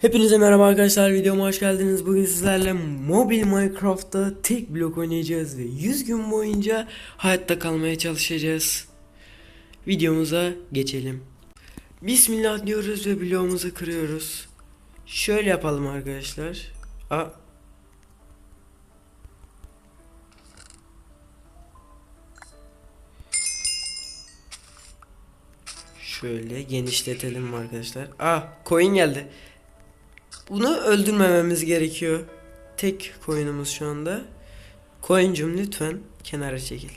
Hepinize merhaba arkadaşlar videoma hoş geldiniz. Bugün sizlerle mobil Minecraft'ta tek blok oynayacağız ve 100 gün boyunca hayatta kalmaya çalışacağız. Videomuza geçelim. Bismillah diyoruz ve bloğumuzu kırıyoruz. Şöyle yapalım arkadaşlar. A Şöyle genişletelim arkadaşlar. Ah, coin geldi. Bunu öldürmememiz gerekiyor. Tek coin'umuz şu anda. Coin'cum lütfen kenara çekil.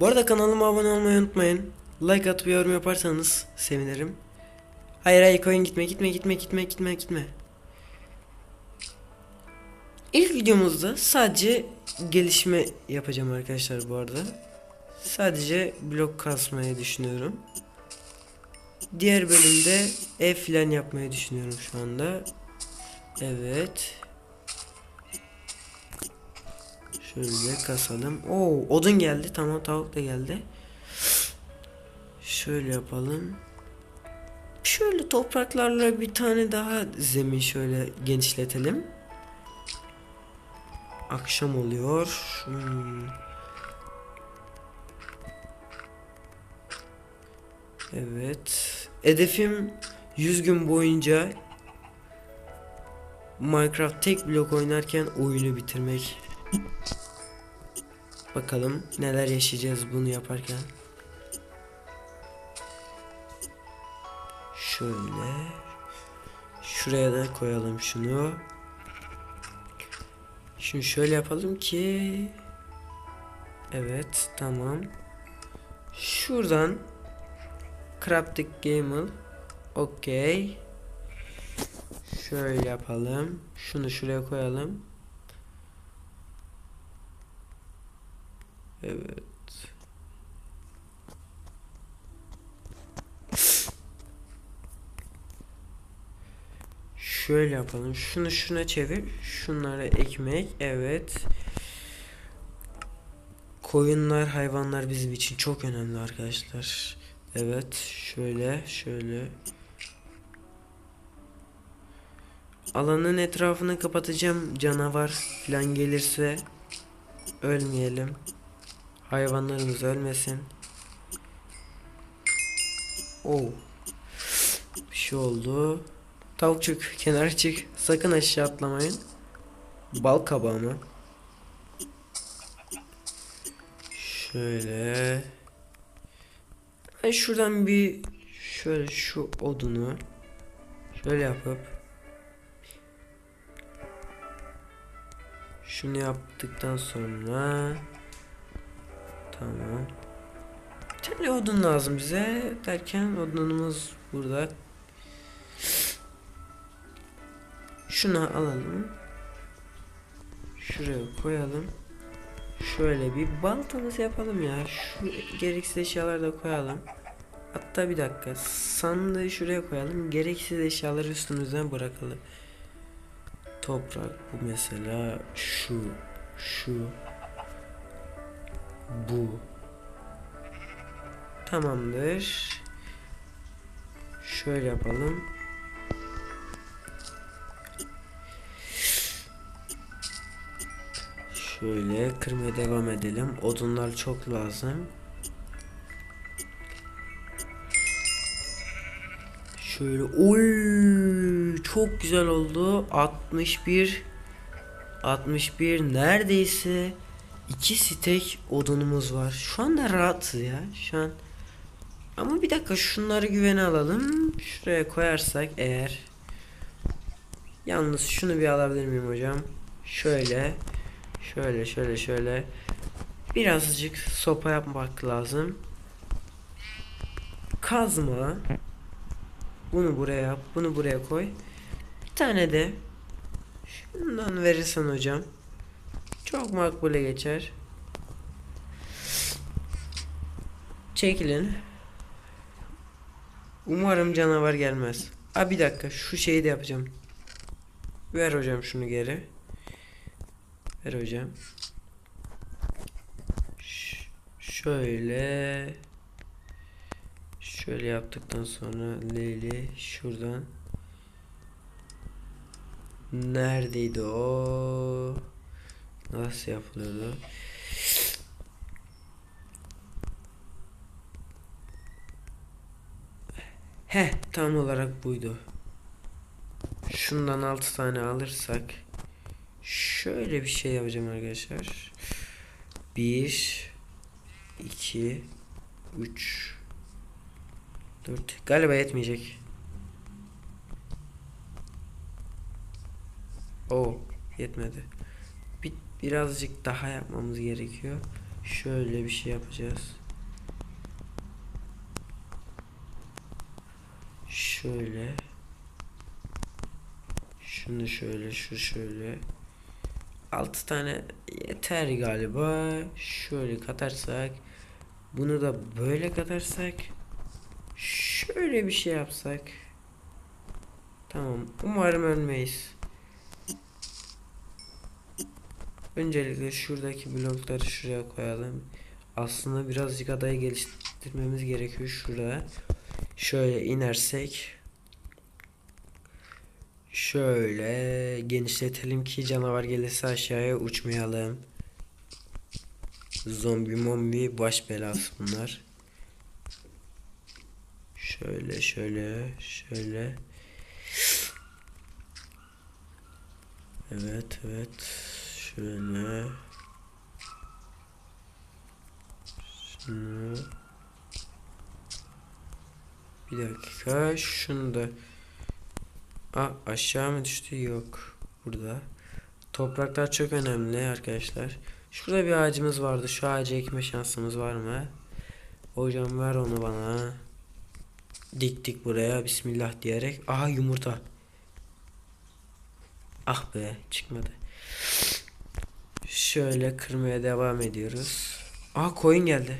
Bu arada kanalıma abone olmayı unutmayın. Like atıp yorum yaparsanız sevinirim. Hayır hayır coin gitme gitme gitme gitme gitme gitme. İlk videomuzda sadece gelişme yapacağım arkadaşlar bu arada. Sadece blok kasmayı düşünüyorum. Diğer bölümde ev filan yapmayı düşünüyorum şu anda. Evet. Şöyle kasalım. Oo, odun geldi. Tamam tavuk da geldi. Şöyle yapalım. Şöyle topraklarla bir tane daha zemin şöyle genişletelim. Akşam oluyor. Hmm. Evet. Hedefim 100 gün boyunca Minecraft tek blok oynarken oyunu bitirmek. Bakalım neler yaşayacağız bunu yaparken. Şöyle. Şuraya da koyalım şunu. Şimdi şöyle yapalım ki Evet tamam. Şuradan Crafting Gamer. Okey. Şöyle yapalım. Şunu şuraya koyalım. Evet. Şöyle yapalım. Şunu şuna çevir. Şunlara ekmek. Evet. Koyunlar, hayvanlar bizim için çok önemli arkadaşlar. Evet, şöyle, şöyle. Alanın etrafını kapatacağım. Canavar falan gelirse ölmeyelim. Hayvanlarımız ölmesin. Oo. Bir şey oldu. Tavukçuk kenara çık. Sakın aşağı atlamayın. Bal kabağı mı? Şöyle. Ben şuradan bir şöyle şu odunu şöyle yapıp şunu yaptıktan sonra tamam. Tane odun lazım bize derken odunumuz burada. Şunu alalım. Şuraya koyalım. Şöyle bir baltamız yapalım ya. Şu gereksiz eşyaları da koyalım. Hatta bir dakika. Sandığı şuraya koyalım. Gereksiz eşyaları üstümüzden bırakalım. Toprak bu mesela. Şu. Şu. Bu. Tamamdır. Şöyle yapalım. Şöyle kırmaya devam edelim. Odunlar çok lazım. Şöyle oy çok güzel oldu. 61 61 neredeyse iki stek odunumuz var. Şu anda rahatız ya. Şu an ama bir dakika şunları güvene alalım. Şuraya koyarsak eğer Yalnız şunu bir alabilir miyim hocam? Şöyle Şöyle şöyle şöyle. Birazcık sopa yapmak lazım. Kazma. Bunu buraya yap. Bunu buraya koy. Bir tane de şundan verirsen hocam. Çok makbule geçer. Çekilin. Umarım canavar gelmez. Aa bir dakika şu şeyi de yapacağım. Ver hocam şunu geri. Ver hocam. Ş- şöyle. Şöyle yaptıktan sonra Leyli şuradan Neredeydi o? Nasıl yapılıyordu? He, tam olarak buydu. Şundan 6 tane alırsak şöyle bir şey yapacağım arkadaşlar. 1 2 3 4 galiba yetmeyecek. O yetmedi. Bir, birazcık daha yapmamız gerekiyor. Şöyle bir şey yapacağız. Şöyle. Şunu şöyle, şu şöyle. 6 tane yeter galiba. Şöyle katarsak. Bunu da böyle katarsak. Şöyle bir şey yapsak. Tamam. Umarım ölmeyiz. Öncelikle şuradaki blokları şuraya koyalım. Aslında birazcık adayı geliştirmemiz gerekiyor şuraya. Şöyle inersek Şöyle genişletelim ki canavar gelirse aşağıya uçmayalım. Zombi mombi baş belası bunlar. Şöyle şöyle şöyle. Evet evet. Şöyle. Şunu. Bir dakika. Şunu da Aa, aşağı mı düştü? Yok. Burada. Topraklar çok önemli arkadaşlar. Şurada bir ağacımız vardı. Şu ağacı ekme şansımız var mı? Hocam ver onu bana. Diktik buraya. Bismillah diyerek. Aha yumurta. Ah be çıkmadı. Şöyle kırmaya devam ediyoruz. Aa koyun geldi.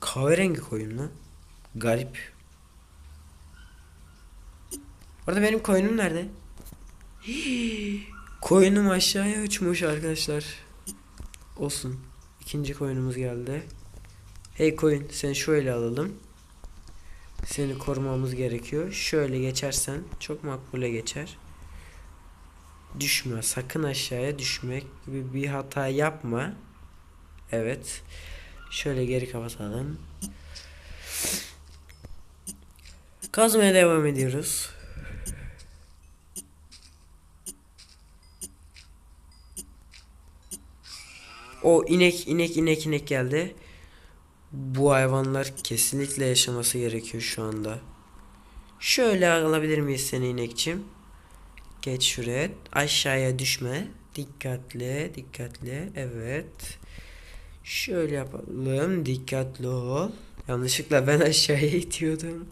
Kahverengi koyun lan. Garip. Orada benim koyunum nerede? Koyunum aşağıya uçmuş arkadaşlar. Olsun. İkinci koyunumuz geldi. Hey koyun sen şöyle alalım. Seni korumamız gerekiyor. Şöyle geçersen çok makbule geçer. Düşme. Sakın aşağıya düşmek gibi bir hata yapma. Evet. Şöyle geri kapatalım. Kazmaya devam ediyoruz. O inek inek inek inek geldi. Bu hayvanlar kesinlikle yaşaması gerekiyor şu anda. Şöyle alabilir miyiz seni inekçim? Geç şuraya. Aşağıya düşme. Dikkatli, dikkatli. Evet. Şöyle yapalım. Dikkatli ol. Yanlışlıkla ben aşağıya itiyordum.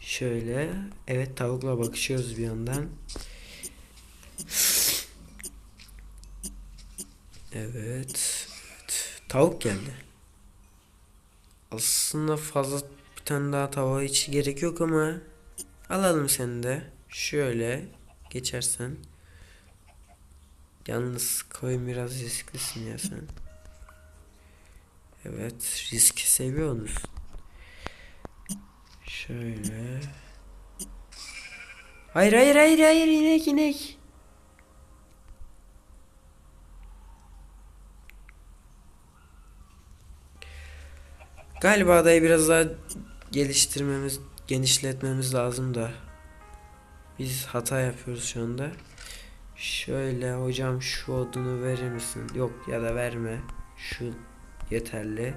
Şöyle. Evet tavukla bakışıyoruz bir yandan. Evet. evet. Tavuk geldi. Aslında fazla bir tane daha tava hiç gerek yok ama alalım seni de. Şöyle geçersen. Yalnız koyun biraz risklisin ya sen. Evet risk seviyor musun? Şöyle. Hayır hayır hayır hayır inek inek. Galiba adayı biraz daha geliştirmemiz, genişletmemiz lazım da. Biz hata yapıyoruz şu anda. Şöyle hocam şu odunu verir misin? Yok ya da verme. Şu yeterli.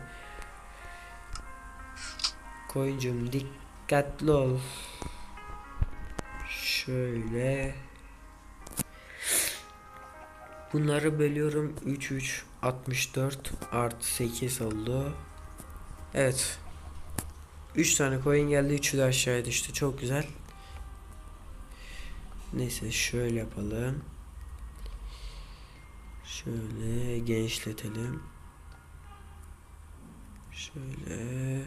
Koyuncum dikkatli ol. Şöyle. Bunları bölüyorum. 3 3 64 artı 8 oldu. Evet. 3 tane coin geldi. Üçü de aşağıya düştü. Çok güzel. Neyse şöyle yapalım. Şöyle genişletelim. Şöyle.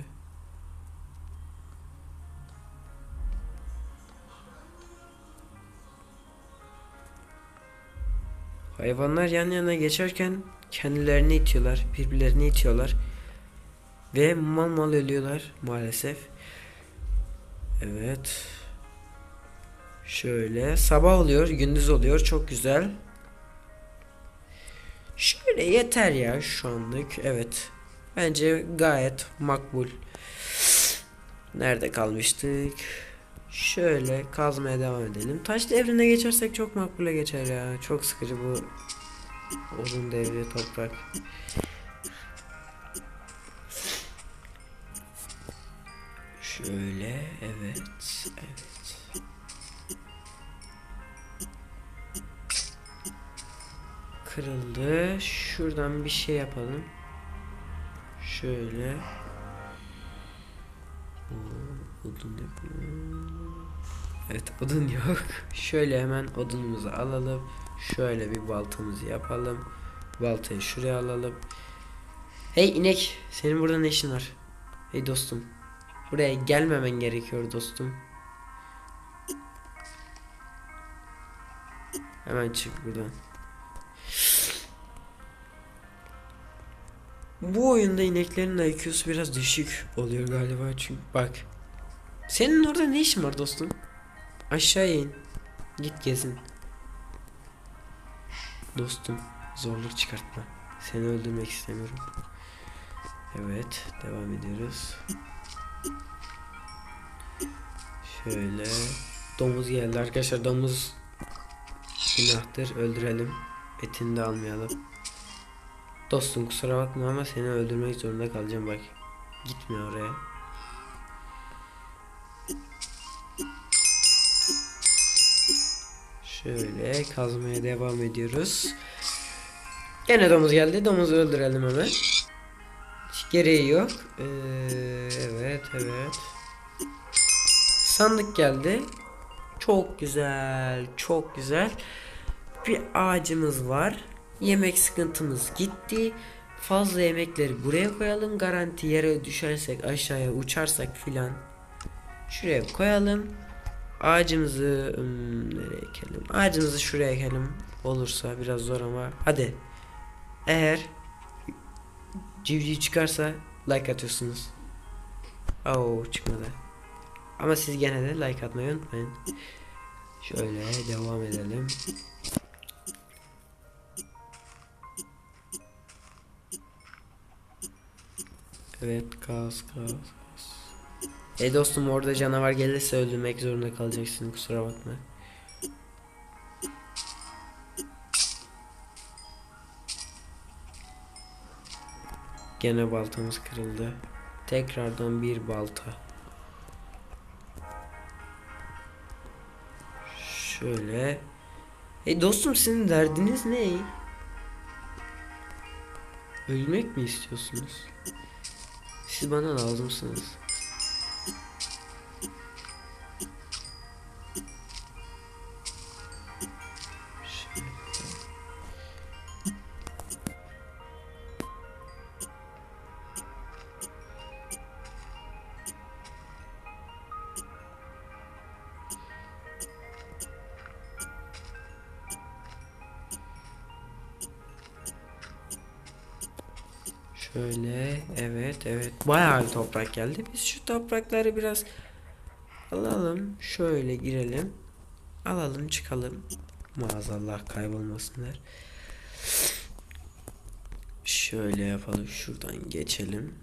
Hayvanlar yan yana geçerken kendilerini itiyorlar, birbirlerini itiyorlar. Ve mal mal ölüyorlar maalesef. Evet. Şöyle sabah oluyor, gündüz oluyor. Çok güzel. Şöyle yeter ya şu anlık. Evet. Bence gayet makbul. Nerede kalmıştık? Şöyle kazmaya devam edelim. Taş devrine geçersek çok makbule geçer ya. Çok sıkıcı bu odun devri toprak. Şöyle evet evet. Kırıldı. Şuradan bir şey yapalım. Şöyle. Odun yok. Evet odun yok. Şöyle hemen odunumuzu alalım. Şöyle bir baltamızı yapalım. Baltayı şuraya alalım. Hey inek senin burada ne işin var? Hey dostum. Buraya gelmemen gerekiyor dostum. Hemen çık buradan. Bu oyunda ineklerin IQ'su biraz düşük oluyor galiba çünkü bak. Senin orada ne işin var dostum? Aşağıya in. Git gezin. Dostum zorluk çıkartma. Seni öldürmek istemiyorum. Evet devam ediyoruz. Şöyle domuz geldi arkadaşlar domuz günahtır öldürelim. Etini de almayalım. Dostum kusura bakma ama seni öldürmek zorunda kalacağım bak. Gitme oraya. Şöyle kazmaya devam ediyoruz. Gene domuz geldi. Domuzu öldürelim hemen. Gereği yok. Ee, evet evet. Sandık geldi. Çok güzel. Çok güzel. Bir ağacımız var. Yemek sıkıntımız gitti. Fazla yemekleri buraya koyalım. Garanti yere düşersek aşağıya uçarsak filan. Şuraya koyalım. Ağacımızı nereye ekelim? Ağacımızı şuraya ekelim. Olursa biraz zor ama hadi. Eğer civciv çıkarsa like atıyorsunuz. Oo çıkmadı. Ama siz gene de like atmayı unutmayın. Şöyle devam edelim. Evet kas kas kas. E dostum orada canavar gelirse öldürmek zorunda kalacaksın kusura bakma. Gene baltamız kırıldı. Tekrardan bir balta. Şöyle. E dostum sizin derdiniz ne? Ölmek mi istiyorsunuz? Siz bana lazımsınız. Bayağı toprak geldi. Biz şu toprakları biraz alalım. Şöyle girelim. Alalım çıkalım. Maazallah kaybolmasınlar. Şöyle yapalım. Şuradan geçelim.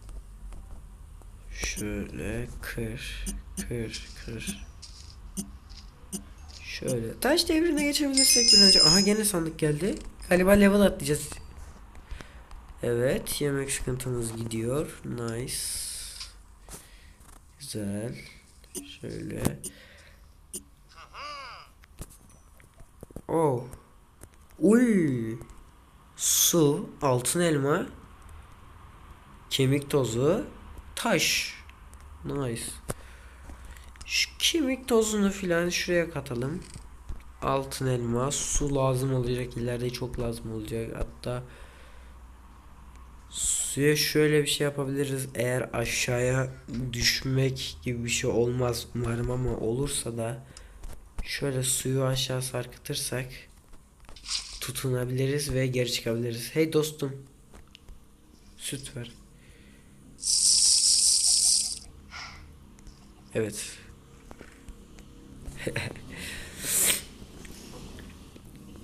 Şöyle kır kır kır. Şöyle taş devrine geçebilirsek bir önce. Aha gene sandık geldi. Galiba level atlayacağız. Evet, yemek sıkıntımız gidiyor. Nice. Güzel. Şöyle. Oh. Uy. Su, altın elma, kemik tozu, taş. Nice. Şu kemik tozunu filan şuraya katalım. Altın elma, su lazım olacak. ileride çok lazım olacak. Hatta Suya şöyle bir şey yapabiliriz. Eğer aşağıya düşmek gibi bir şey olmaz umarım ama olursa da şöyle suyu aşağı sarkıtırsak tutunabiliriz ve geri çıkabiliriz. Hey dostum. Süt ver. Evet.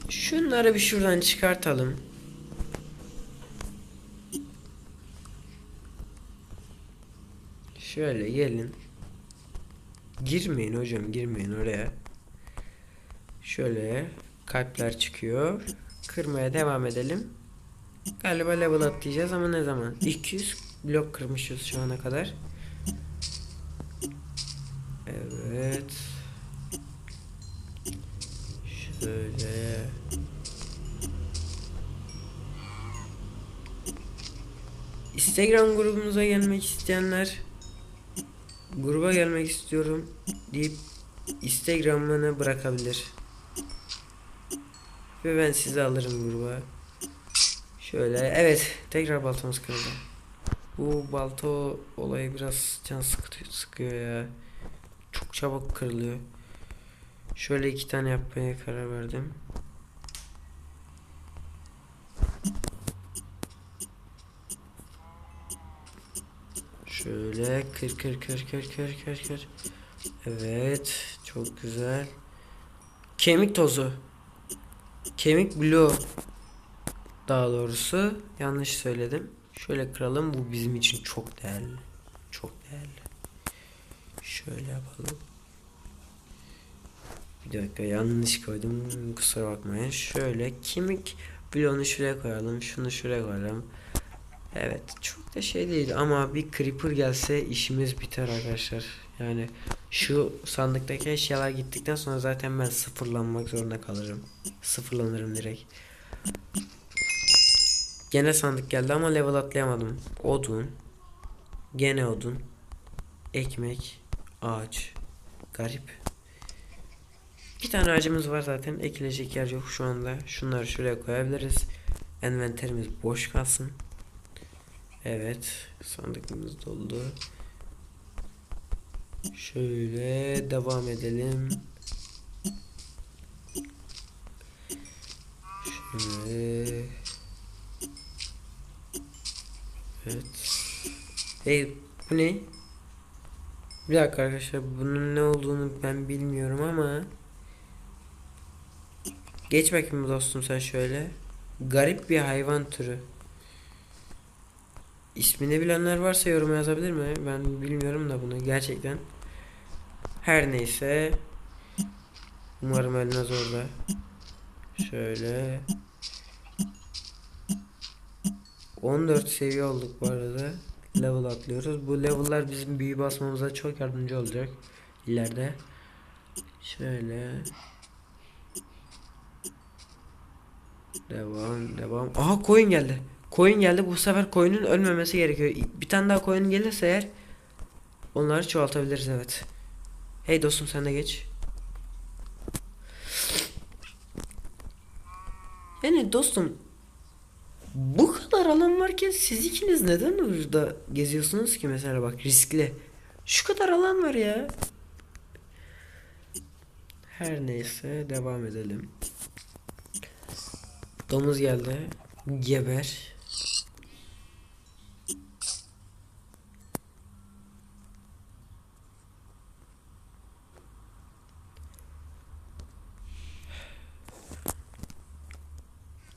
Şunları bir şuradan çıkartalım. Şöyle gelin. Girmeyin hocam girmeyin oraya. Şöyle kalpler çıkıyor. Kırmaya devam edelim. Galiba level atlayacağız ama ne zaman? 200 blok kırmışız şu ana kadar. Evet. Şöyle. Instagram grubumuza gelmek isteyenler gruba gelmek istiyorum deyip Instagram'ını bırakabilir. Ve ben sizi alırım gruba. Şöyle evet tekrar baltamız kırıldı. Bu balto olayı biraz can sıkıyor, sıkıyor ya. Çok çabuk kırılıyor. Şöyle iki tane yapmaya karar verdim. Şöyle kır kır kır kır kır kır kır. Evet çok güzel. Kemik tozu. Kemik blue. Daha doğrusu yanlış söyledim. Şöyle kıralım bu bizim için çok değerli. Çok değerli. Şöyle yapalım. Bir dakika yanlış koydum. Kusura bakmayın. Şöyle kemik bloğunu şuraya koyalım. Şunu şuraya koyalım. Evet çok da şey değil ama bir creeper gelse işimiz biter arkadaşlar. Yani şu sandıktaki eşyalar gittikten sonra zaten ben sıfırlanmak zorunda kalırım. Sıfırlanırım direkt. Gene sandık geldi ama level atlayamadım. Odun. Gene odun. Ekmek. Ağaç. Garip. Bir tane ağacımız var zaten. Ekilecek yer yok şu anda. Şunları şuraya koyabiliriz. Envanterimiz boş kalsın. Evet. Sandıkımız doldu. Şöyle devam edelim. Şöyle. Evet. Hey bu ne? Bir dakika arkadaşlar bunun ne olduğunu ben bilmiyorum ama Geç bakayım dostum sen şöyle. Garip bir hayvan türü. İsmini bilenler varsa yorum yazabilir mi? Ben bilmiyorum da bunu gerçekten. Her neyse. Umarım ölmez orada. Şöyle. 14 seviye olduk bu arada. Level atlıyoruz. Bu level'lar bizim büyü basmamıza çok yardımcı olacak. ileride. Şöyle. Devam devam. Aha coin geldi. Coin geldi. Bu sefer coin'in ölmemesi gerekiyor. Bir tane daha coin gelirse eğer onları çoğaltabiliriz evet. Hey dostum sen de geç. Yani dostum bu kadar alan varken siz ikiniz neden burada geziyorsunuz ki mesela bak riskli. Şu kadar alan var ya. Her neyse devam edelim. Domuz geldi. Geber.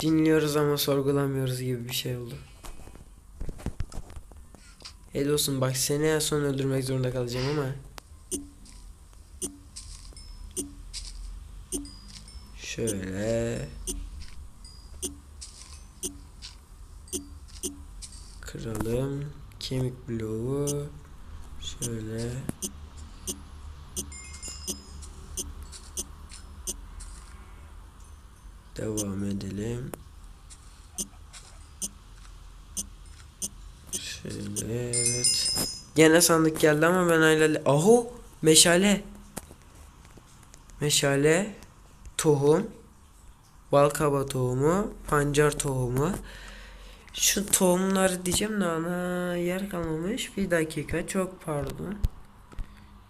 Dinliyoruz ama sorgulamıyoruz gibi bir şey oldu. Hey dostum bak seni en son öldürmek zorunda kalacağım ama. Şöyle. Kıralım. Kemik bloğu. Şöyle. Devam edelim. Şöyle evet. Gene sandık geldi ama ben hala... Aho! Meşale. Meşale. Tohum. Balkaba tohumu. Pancar tohumu. Şu tohumları diyeceğim de ana yer kalmamış. Bir dakika çok pardon.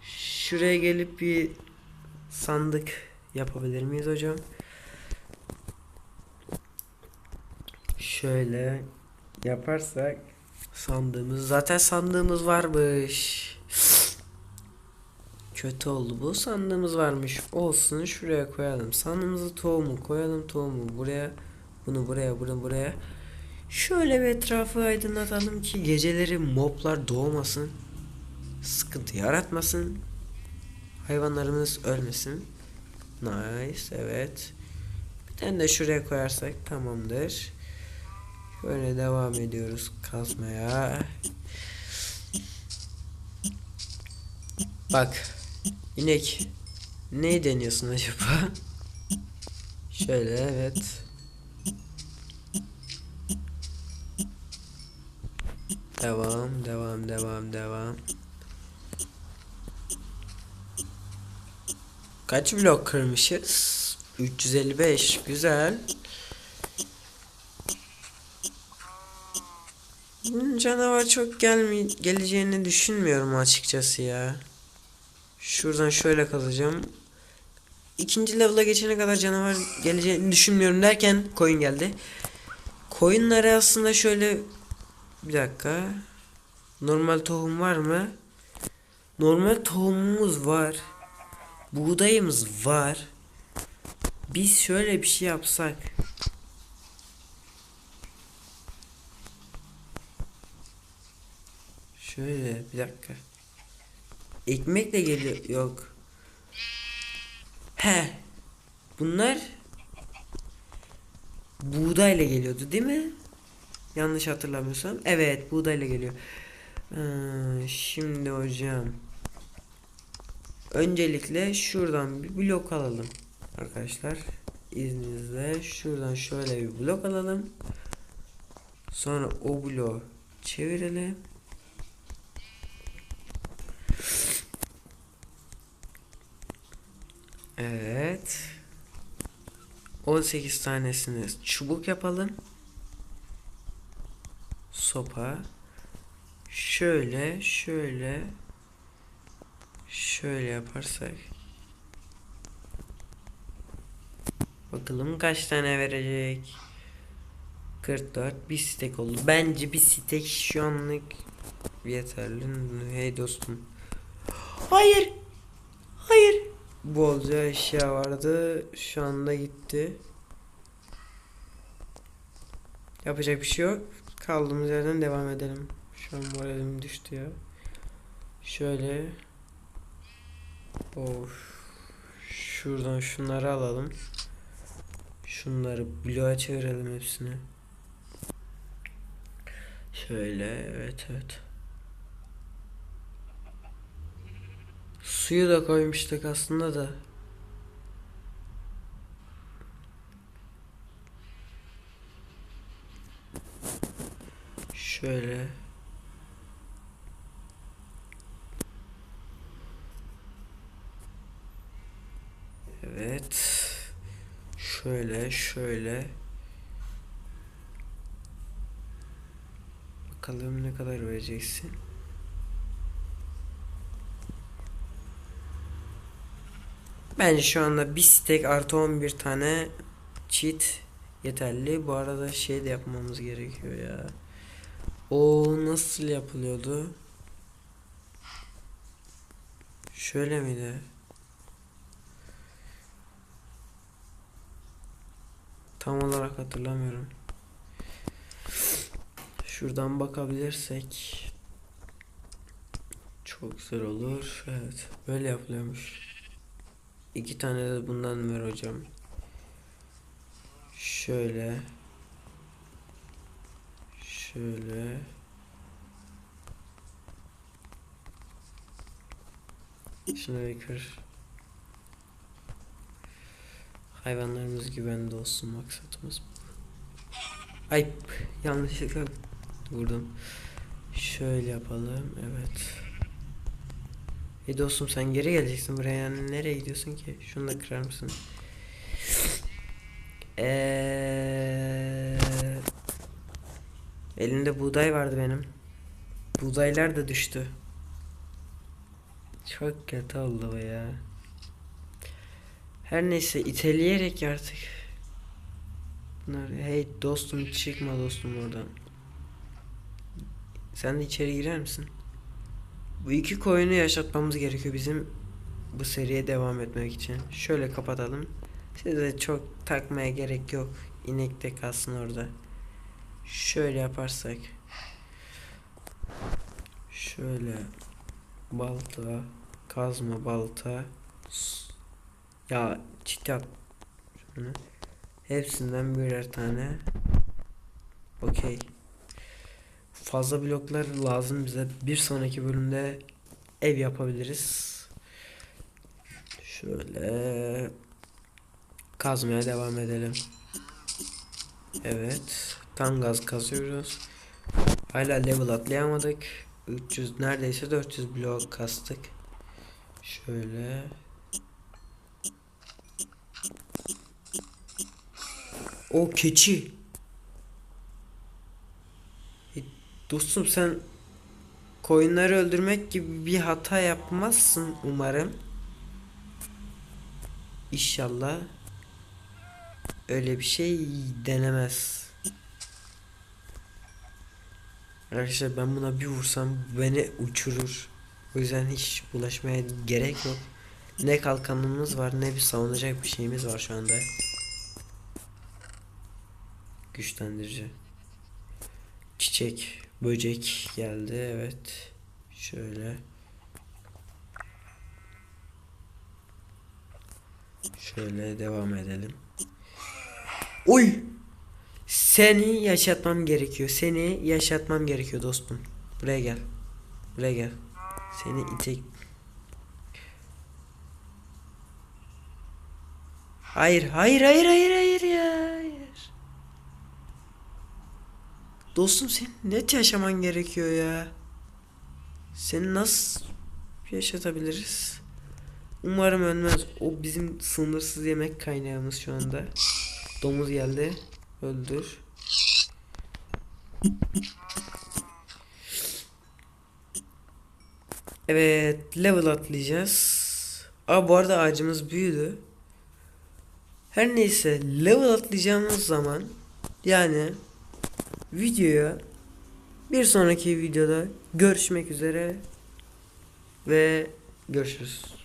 Şuraya gelip bir sandık yapabilir miyiz hocam? Şöyle yaparsak sandığımız zaten sandığımız varmış. Kötü oldu bu. Sandığımız varmış. Olsun şuraya koyalım. Sandığımızı tohumu koyalım tohumu buraya. Bunu buraya bunu buraya. Şöyle bir etrafı aydınlatalım ki geceleri moblar doğmasın. Sıkıntı yaratmasın. Hayvanlarımız ölmesin. Nice evet. Bir tane de şuraya koyarsak tamamdır. Şöyle devam ediyoruz kazmaya. Bak. inek. Ne deniyorsun acaba? Şöyle evet. Devam, devam, devam, devam. Kaç blok kırmışız? 355. Güzel. Bunun canavar çok gelme geleceğini düşünmüyorum açıkçası ya. Şuradan şöyle kazacağım. İkinci level'a geçene kadar canavar geleceğini düşünmüyorum derken koyun geldi. Koyunları aslında şöyle bir dakika. Normal tohum var mı? Normal tohumumuz var. Buğdayımız var. Biz şöyle bir şey yapsak. Şöyle bir dakika. Ekmek de geliyor. Yok. He. Bunlar buğdayla geliyordu değil mi? Yanlış hatırlamıyorsam. Evet buğdayla geliyor. Ee, şimdi hocam. Öncelikle şuradan bir blok alalım. Arkadaşlar. İzninizle şuradan şöyle bir blok alalım. Sonra o bloğu çevirelim. Evet. 18 tanesini çubuk yapalım. Sopa. Şöyle, şöyle. Şöyle yaparsak. Bakalım kaç tane verecek. 44 bir stek oldu. Bence bir stek şu anlık yeterli. Hey dostum. Hayır. Hayır. Bolca eşya vardı. Şu anda gitti. Yapacak bir şey yok. Kaldığımız yerden devam edelim. Şu an moralim düştü ya. Şöyle. Of. Şuradan şunları alalım. Şunları bloğa çevirelim hepsini. Şöyle evet evet. Suyu da koymuştuk aslında da. Şöyle. Evet. Şöyle şöyle. Bakalım ne kadar vereceksin. Bence şu anda bir stek artı 11 tane cheat yeterli. Bu arada şey de yapmamız gerekiyor ya. O nasıl yapılıyordu? Şöyle miydi? Tam olarak hatırlamıyorum. Şuradan bakabilirsek çok güzel olur. Evet, böyle yapılıyormuş. İki tane de bundan ver hocam. Şöyle. Şöyle. Şunu. Hayvanlarımız güvende olsun maksatımız bu. Ay yanlışlıkla vurdum. Şöyle yapalım. Evet. E dostum sen geri geleceksin buraya yani nereye gidiyorsun ki? Şunu da kırar mısın? Eee Elimde buğday vardı benim. Buğdaylar da düştü. Çok kötü oldu bu ya. Her neyse iteleyerek artık. Bunlar hey dostum çıkma dostum oradan. Sen de içeri girer misin? Bu iki koyunu yaşatmamız gerekiyor bizim. bu seriye devam etmek için. Şöyle kapatalım. Size çok takmaya gerek yok. İnek de kalsın orada. Şöyle yaparsak. Şöyle balta, kazma balta. Ya. Şunu. Hepsinden birer tane. Okey. Fazla bloklar lazım bize. Bir sonraki bölümde ev yapabiliriz. Şöyle kazmaya devam edelim. Evet. Tam gaz kazıyoruz. Hala level atlayamadık. 300 neredeyse 400 blok kastık. Şöyle. O keçi. E, Dostum sen koyunları öldürmek gibi bir hata yapmazsın umarım. İnşallah öyle bir şey denemez. Arkadaşlar ben buna bir vursam beni uçurur. O yüzden hiç bulaşmaya gerek yok. Ne kalkanımız var ne bir savunacak bir şeyimiz var şu anda. Güçlendirici. Çiçek, böcek geldi evet. Şöyle. Şöyle devam edelim. Oy! Seni yaşatmam gerekiyor. Seni yaşatmam gerekiyor dostum. Buraya gel. Buraya gel. Seni itek... Hayır, hayır, hayır, hayır, hayır ya. Hayır. Dostum sen net yaşaman gerekiyor ya. Seni nasıl yaşatabiliriz? Umarım ölmez. O bizim sınırsız yemek kaynağımız şu anda. Domuz geldi. Öldür. Evet, level atlayacağız. Aa bu arada ağacımız büyüdü. Her neyse, level atlayacağımız zaman yani videoya bir sonraki videoda görüşmek üzere ve görüşürüz.